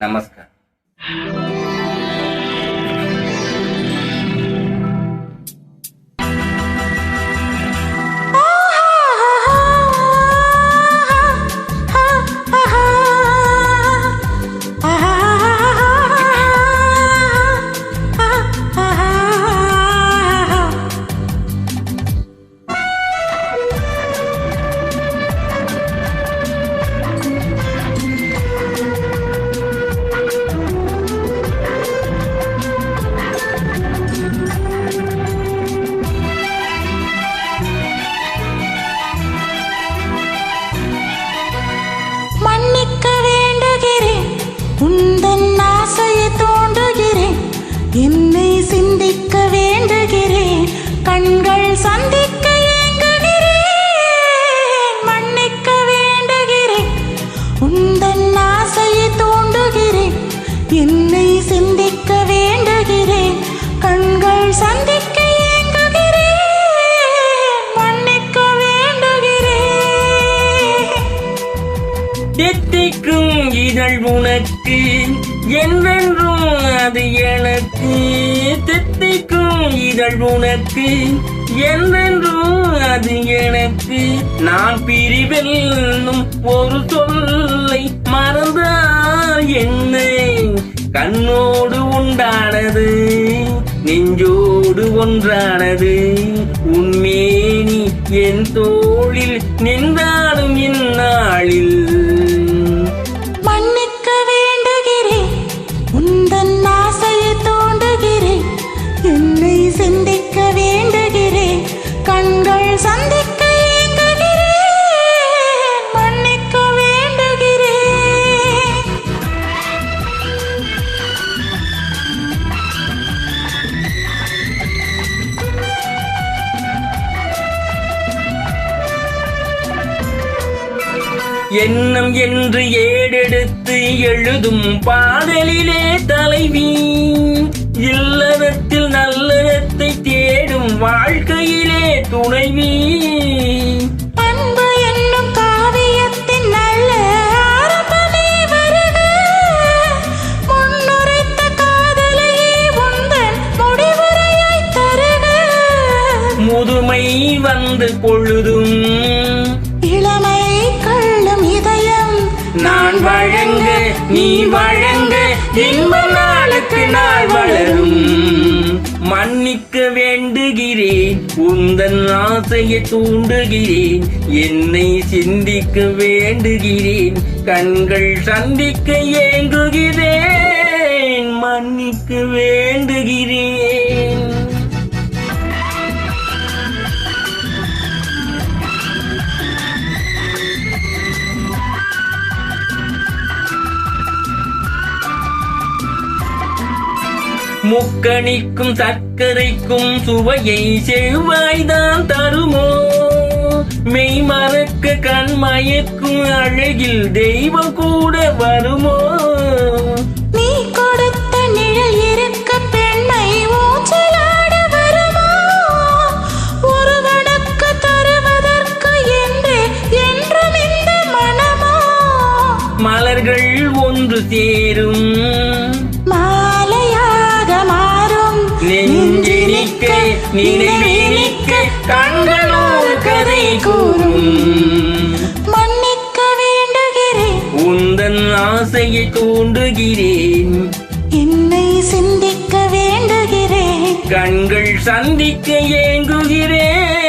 Namaskar. என்னை சிந்திக்க வேண்டுகிறேன் கண்கள் சந்திக்க மன்னிக்க வேண்டுகிறேன் இதழ் உனக்கு என்றென்றும் அது எனக்கு. தித்திக்கும் இதழ் உனக்கு என்றென்றும் அது எனக்கு. நான் பிரிவெல்லும் ஒரு சொல்லை மறந்தார் என்னை? கண்ணோடு உண்டானது நெஞ்சோடு ஒன்றானது. உண்மேனி என் தோளில் நின்றாடும் இந்நாளில் எண்ணம் என்று ஏடெடுத்து எழுதும் பாடலிலே தலைவி. இல்லறத்தில் நல்லறத்தை தேடும் வாழ்க்கையிலே துணைவி. முதுமை வந்து பொழுதும் வழங்க இன்ப நாளுக்கு நாள் வளரும். மன்னிக்க வேண்டுகிறேன் உந்தன் ஆசையை தூண்டுகிறேன் என்னை சிந்திக்க வேண்டுகிறேன் கண்கள் சந்திக்க ஏங்குகிறேன் மன்னிக்க வேண்டுகிறேன். முக்கணிக்கும் சர்க்கரைக்கும் சுவையை செவ்வாய்தான் தருமோ? மெய் மறக்க கண் மயக்கும் அழகில் தெய்வம் கூட வருமோ? நீ கொடுத்த நிழல் இருக்க பெண்மை ஊச்சலாட வருமா? ஒரு வடக்கு தருவதற்கு என்று என்றும் இந்த மனமோ? மலர்கள் ஒன்று சேரும். நெஞ்சினிக்க நினைவினிக்க கண்களோடு கதை கூறும். மன்னிக்க வேண்டுகிறேன். உந்தன் ஆசையை தூண்டுகிறேன். என்னை சிந்திக்க வேண்டுகிறேன். கண்கள் சந்திக்க ஏங்குகிறேன்.